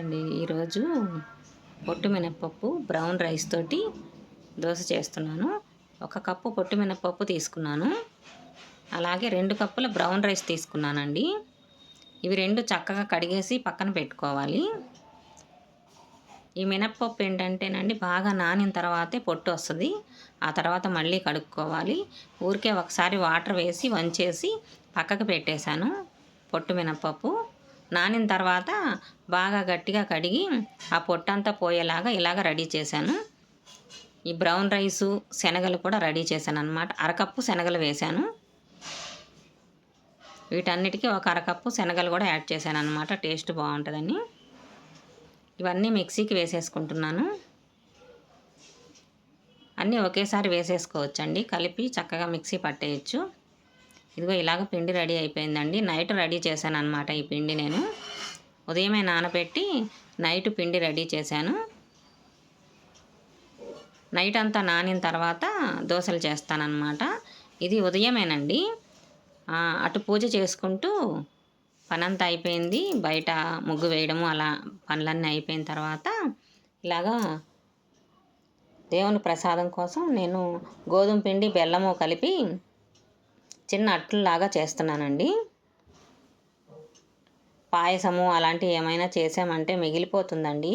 అండి. ఈరోజు పొట్టు మినప్పప్పు బ్రౌన్ రైస్ తోటి దోశ చేస్తున్నాను. ఒక కప్పు పొట్టు మినప్పప్పు తీసుకున్నాను. అలాగే రెండు కప్పుల బ్రౌన్ రైస్ తీసుకున్నానండి. ఇవి రెండు చక్కగా కడిగేసి పక్కన పెట్టుకోవాలి. ఈ మినప్పప్పు ఏంటంటేనండి బాగా నానిన తర్వాతే పొట్టు వస్తుంది. ఆ తర్వాత మళ్ళీ కడుక్కోవాలి. ఊరికే ఒకసారి వాటర్ వేసి వంచేసి పక్కకు పెట్టేశాను పొట్టు మినప్పప్పు. నానిన తర్వాత బాగా గట్టిగా కడిగి ఆ పొట్టంతా పోయేలాగా ఇలాగ రెడీ చేశాను. ఈ బ్రౌన్ రైసు శనగలు కూడా రెడీ చేశాను అనమాట అరకప్పు శనగలు వేశాను. వీటన్నిటికీ ఒక అరకప్పు శనగలు కూడా యాడ్ చేశాను అనమాట టేస్ట్ బాగుంటుందని. ఇవన్నీ మిక్సీకి వేసేసుకుంటున్నాను. అన్నీ ఒకేసారి వేసేసుకోవచ్చండి. కలిపి చక్కగా మిక్సీ పట్టేయచ్చు. ఇదిగో ఇలాగ పిండి రెడీ అయిపోయిందండి. నైట్ రెడీ చేశాను అనమాట ఈ పిండి నేను. ఉదయమే నానబెట్టి నైట్ పిండి రెడీ చేశాను. నైట్ అంతా నానిన తర్వాత దోశలు చేస్తానన్నమాట. ఇది ఉదయమేనండి. అటు పూజ చేసుకుంటూ పనంతా అయిపోయింది. బయట ముగ్గు వేయడము అలా పనులన్నీ అయిపోయిన తర్వాత ఇలాగా దేవుని ప్రసాదం కోసం నేను గోధుమ పిండి బెల్లము కలిపి చిన్న అట్లలాగా చేస్తున్నానండి. పాయసము అలాంటివి ఏమైనా చేసామంటే మిగిలిపోతుందండి.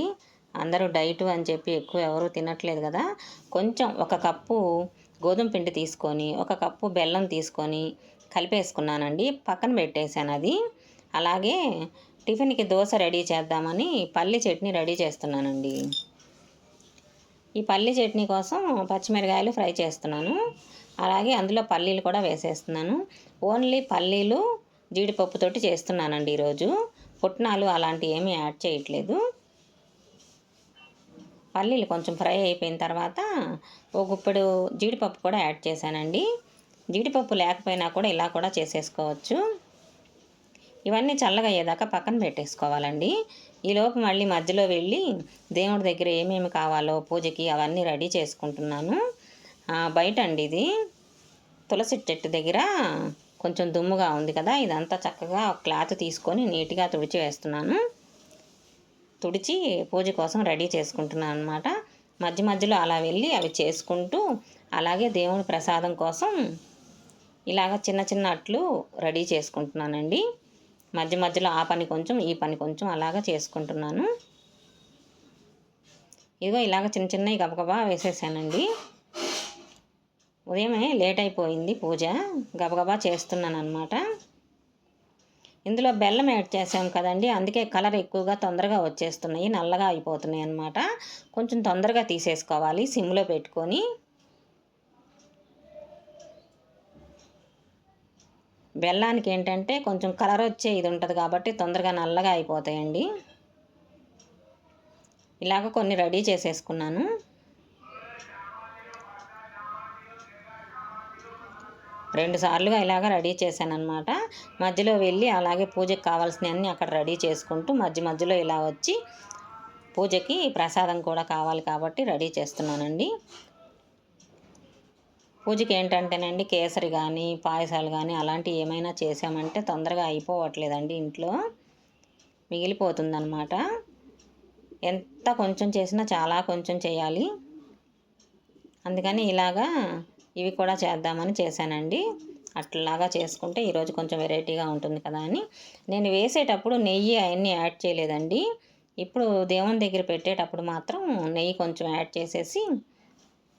అందరూ డైట్ అని చెప్పి ఎక్కువ ఎవరు తినట్లేదు కదా. కొంచెం ఒక కప్పు గోధుమ పిండి తీసుకొని ఒక కప్పు బెల్లం తీసుకొని కలిపేసుకున్నానండి. పక్కన పెట్టేశాను అది. అలాగే టిఫిన్కి దోశ రెడీ చేద్దామని పల్లి చట్నీ రెడీ చేస్తున్నానండి. ఈ పల్లి చట్నీ కోసం పచ్చిమిరకాయలు ఫ్రై చేస్తున్నాను. అలాగే అందులో పల్లీలు కూడా వేసేస్తున్నాను. ఓన్లీ పల్లీలు జీడిపప్పుతోటి చేస్తున్నానండి ఈరోజు. పుట్నాలు అలాంటివి ఏమీ యాడ్ చేయట్లేదు. పల్లీలు కొంచెం ఫ్రై అయిపోయిన తర్వాత ఒక గుప్పెడు జీడిపప్పు కూడా యాడ్ చేశానండి. జీడిపప్పు లేకపోయినా కూడా ఇలా కూడా చేసేసుకోవచ్చు. ఇవన్నీ చల్లగా అయ్యేదాకా పక్కన పెట్టేసుకోవాలండి. ఈలోపు మళ్ళీ మధ్యలో వెళ్ళి దేవుడి దగ్గర ఏమేమి కావాలో పూజకి అవన్నీ రెడీ చేసుకుంటున్నాను. బయట అండి ఇది. తులసి చెట్టు దగ్గర కొంచెం దుమ్ముగా ఉంది కదా ఇదంతా చక్కగా క్లాత్ తీసుకొని నీట్గా తుడిచి వేస్తున్నాను. తుడిచి పూజ కోసం రెడీ చేసుకుంటున్నాను అనమాట మధ్య మధ్యలో అలా వెళ్ళి అవి చేసుకుంటూ అలాగే దేవుని ప్రసాదం కోసం ఇలాగ చిన్న చిన్న అట్లు రెడీ చేసుకుంటున్నానండి. మధ్య మధ్యలో ఆ పని కొంచెం ఈ పని కొంచెం అలాగ చేసుకుంటున్నాను. ఇదిగో ఇలాగ చిన్న చిన్నవి గబగబా వేసేసానండి. ఉదయమే లేట్ అయిపోయింది పూజ. గబగబా చేస్తున్నాను అనమాట ఇందులో బెల్లం యాడ్ చేసాం కదండి. అందుకే కలర్ ఎక్కువగా తొందరగా వచ్చేస్తున్నాయి నల్లగా అయిపోతున్నాయి అనమాట కొంచెం తొందరగా తీసేసుకోవాలి సిమ్లో పెట్టుకొని. బెల్లానికి ఏంటంటే కొంచెం కలర్ వచ్చే ఇది ఉంటుంది కాబట్టి తొందరగా నల్లగా అయిపోతాయండి. ఇలాగ కొన్ని రెడీ చేసేసుకున్నాను. రెండు సార్లుగా ఇలాగ రెడీ చేశాను అనమాట మధ్యలో వెళ్ళి అలాగే పూజకి కావాల్సినవన్నీ అక్కడ రెడీ చేసుకుంటూ మధ్య మధ్యలో ఇలా వచ్చి పూజకి ప్రసాదం కూడా కావాలి కాబట్టి రెడీ చేస్తున్నానండి. పూజకి ఏంటంటేనండి కేసరి కానీ పాయసాలు కానీ అలాంటివి ఏమైనా చేసామంటే తొందరగా అయిపోవట్లేదండి ఇంట్లో. మిగిలిపోతుందన్నమాట. ఎంత కొంచెం చేసినా చాలా కొంచెం చేయాలి. అందుకని ఇలాగా ఇవి కూడా చేద్దామని చేశానండి. అట్లాగా చేసుకుంటే ఈరోజు కొంచెం వెరైటీగా ఉంటుంది కదా అని. నేను వేసేటప్పుడు నెయ్యి అవన్నీ యాడ్ చేయలేదండి. ఇప్పుడు దేవుని దగ్గర పెట్టేటప్పుడు మాత్రం నెయ్యి కొంచెం యాడ్ చేసేసి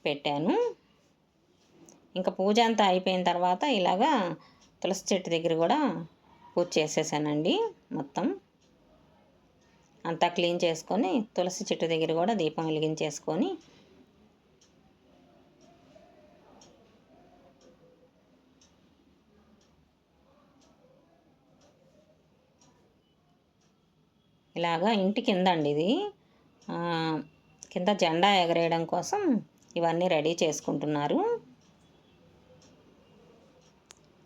పెట్టాను. ఇంకా పూజ అంతా అయిపోయిన తర్వాత ఇలాగా తులసి చెట్టు దగ్గర కూడా పూజ చేసేసానండి మొత్తం. అంతా క్లీన్ చేసుకొని తులసి చెట్టు దగ్గర కూడా దీపం వెలిగించేసుకొని ఇలాగా ఇంటి కింద అండి ఇది కింద జెండా ఎగరేయడం కోసం ఇవన్నీ రెడీ చేసుకుంటున్నారు.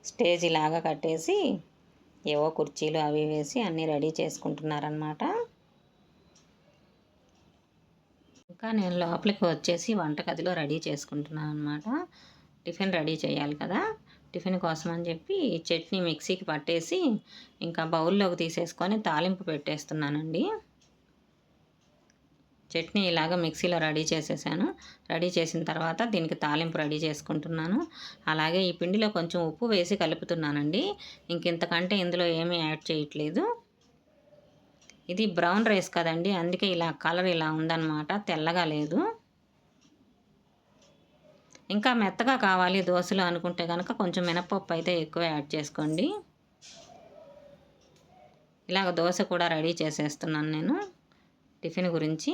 స్టేజ్ ఇలాగా కట్టేసి ఏవో కుర్చీలు అవి వేసి అన్నీ రెడీ చేసుకుంటున్నారనమాట ఇంకా నేను లోపలికి వచ్చేసి వంటగదిలో రెడీ చేసుకుంటున్నాను అనమాట టిఫిన్ రెడీ చేయాలి కదా. టిఫిన్ కోసం అని చెప్పి చట్నీ మిక్సీకి పట్టేసి ఇంకా బౌల్లోకి తీసేసుకొని తాలింపు పెట్టేస్తున్నానండి. చట్నీ ఇలాగ మిక్సీలో రెడీ చేసేసాను. రెడీ చేసిన తర్వాత దీనికి తాలింపు రెడీ చేసుకుంటున్నాను. అలాగే ఈ పిండిలో కొంచెం ఉప్పు వేసి కలుపుతున్నానండి. ఇంకెంతకంటే ఇందులో ఏమీ యాడ్ చేయట్లేదు. ఇది బ్రౌన్ రైస్ కదండి అందుకే ఇలా కలర్ ఇలా ఉందన్నమాట తెల్లగా లేదు. ఇంకా మెత్తగా కావాలి దోశలు అనుకుంటే కనుక కొంచెం మినపప్పు అయితే ఎక్కువ యాడ్ చేసుకోండి. ఇలాగ దోశ కూడా రెడీ చేసేస్తున్నాను నేను టిఫిన్ గురించి.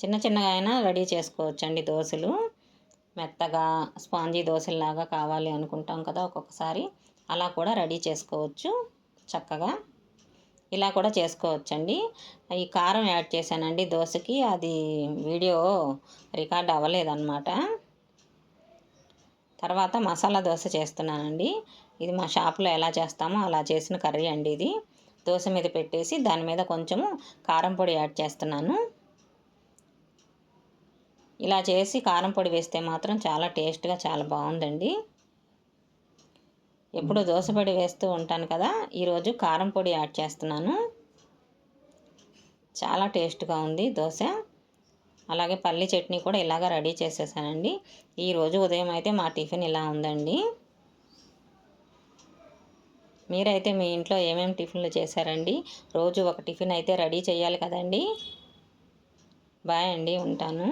చిన్న చిన్నగా అయినా రెడీ చేసుకోవచ్చండి దోశలు. మెత్తగా స్పాంజీ దోశలాగా కావాలి అనుకుంటాం కదా ఒక్కొక్కసారి. అలా కూడా రెడీ చేసుకోవచ్చు చక్కగా. ఇలా కూడా చేసుకోవచ్చండి. ఈ కారం యాడ్ చేశానండి దోశకి. అది వీడియో రికార్డ్ అవ్వలేదన్నమాట. తర్వాత మసాలా దోశ చేస్తున్నానండి. ఇది మా షాప్లో ఎలా చేస్తామో అలా చేసిన కర్రీ అండి ఇది. దోశ మీద పెట్టేసి దాని మీద కొంచెము కారం పొడి యాడ్ చేస్తున్నాను. ఇలా చేసి కారం పొడి వేస్తే మాత్రం చాలా టేస్ట్గా చాలా బాగుందండి. ఎప్పుడు దోశ పొడి వేస్తూ ఉంటాను కదా ఈరోజు కారం పొడి యాడ్ చేస్తున్నాను. చాలా టేస్ట్గా ఉంది దోశ. అలాగే పల్లి చట్నీ కూడా ఇలాగ రెడీ చేసేసానండి. ఈరోజు ఉదయం అయితే మా టిఫిన్ ఇలా ఉందండి. మీరైతే మీ ఇంట్లో ఏమేమి టిఫిన్లు చేశారండి? రోజు ఒక టిఫిన్ అయితే రెడీ చేయాలి కదండి. బాయ్ అండి ఉంటాను.